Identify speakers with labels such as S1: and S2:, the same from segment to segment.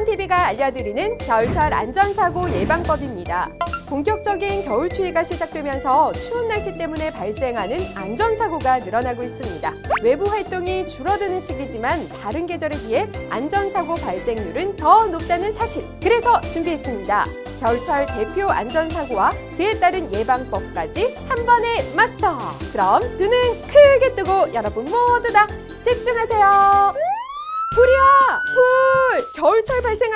S1: 창원TV가 알려드리는 겨울철 안전사고 예방법입니다. 본격적인 겨울 추위가 시작되면서 추운 날씨 때문에 발생하는 안전사고가 늘어나고 있습니다. 외부 활동이 줄어드는 시기지만 다른 계절에 비해 안전사고 발생률은 더 높다는 사실. 그래서 준비했습니다. 겨울철 대표 안전사고와 그에 따른 예방법까지 한 번에 마스터! 그럼 두 눈 크게 뜨고 여러분 모두 다 집중하세요! 불이야! 불!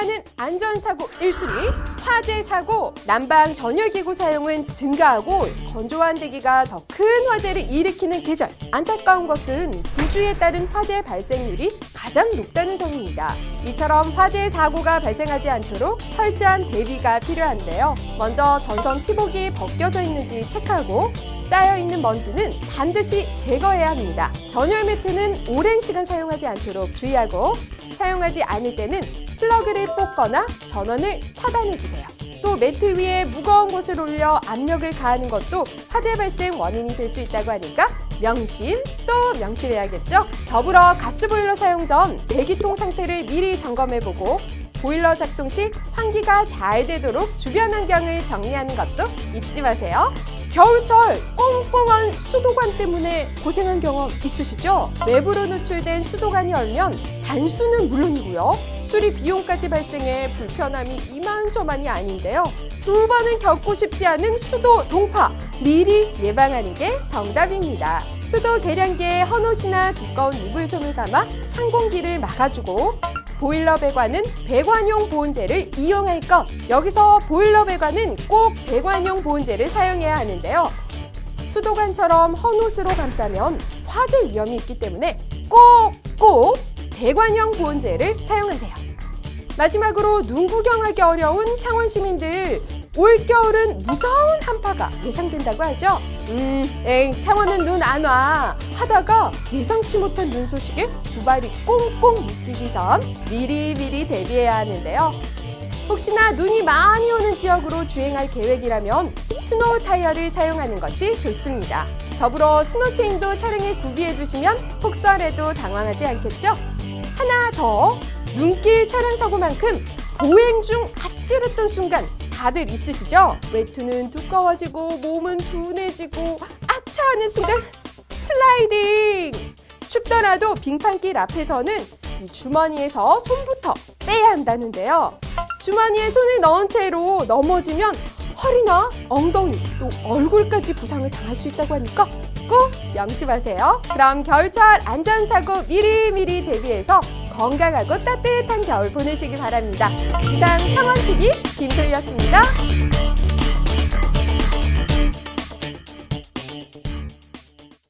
S1: 발생하는 안전사고 1순위 화재 사고 난방 전열기구 사용은 증가하고 건조한 대기가 더 큰 화재를 일으키는 계절 안타까운 것은 부주에 따른 화재 발생률이 가장 높다는 점입니다. 이처럼 화재 사고가 발생하지 않도록 철저한 대비가 필요한데요. 먼저 전선 피복이 벗겨져 있는지 체크하고 쌓여 있는 먼지는 반드시 제거해야 합니다. 전열 매트는 오랜 시간 사용하지 않도록 주의하고 사용하지 않을 때는 플러그를 뽑거나 전원을 차단해 주세요. 또 매트 위에 무거운 곳을 올려 압력을 가하는 것도 화재 발생 원인이 될 수 있다고 하니까 명심 또 명심해야겠죠. 더불어 가스보일러 사용 전 배기통 상태를 미리 점검해보고 보일러 작동 시 환기가 잘 되도록 주변 환경을 정리하는 것도 잊지 마세요. 겨울철 꽁꽁한 수도관 때문에 고생한 경험 있으시죠? 외부로 노출된 수도관이 얼면 단수는 물론이고요. 수리 비용까지 발생해 불편함이 이만저만이 아닌데요. 두 번은 겪고 싶지 않은 수도 동파 미리 예방하는 게 정답입니다. 수도 계량기에 헌옷이나 두꺼운 이불솜을 담아 찬 공기를 막아주고 보일러 배관은 배관용 보온재를 이용할 것. 여기서 보일러 배관은 꼭 배관용 보온재를 사용해야 하는데요. 수도관처럼 헌옷으로 감싸면 화재 위험이 있기 때문에 꼭꼭 배관용 보온재를 사용하세요. 마지막으로 눈 구경하기 어려운 창원 시민들 올겨울은 무서운 한파가 예상된다고 하죠. 음, 엥, 창원은 눈 안 와. 하다가 예상치 못한 눈 소식에 두 발이 꽁꽁 묶이기 전 미리미리 대비해야 하는데요. 혹시나 눈이 많이 오는 지역으로 주행할 계획이라면 스노우 타이어를 사용하는 것이 좋습니다. 더불어 스노체인도 차량에 구비해 두시면 폭설에도 당황하지 않겠죠? 하나 더 눈길 차량 사고만큼 보행 중 아찔했던 순간 다들 있으시죠? 외투는 두꺼워지고 몸은 둔해지고 아차 하는 순간 슬라이딩! 춥더라도 빙판길 앞에서는 이 주머니에서 손부터 빼야 한다는데요. 주머니에 손을 넣은 채로 넘어지면 허리나 엉덩이 또 얼굴까지 부상을 당할 수 있다고 하니까 꼭 명심하세요. 그럼 겨울철 안전사고 미리미리 대비해서 건강하고 따뜻한 겨울 보내시기 바랍니다. 이상 창원TV 김소희였습니다.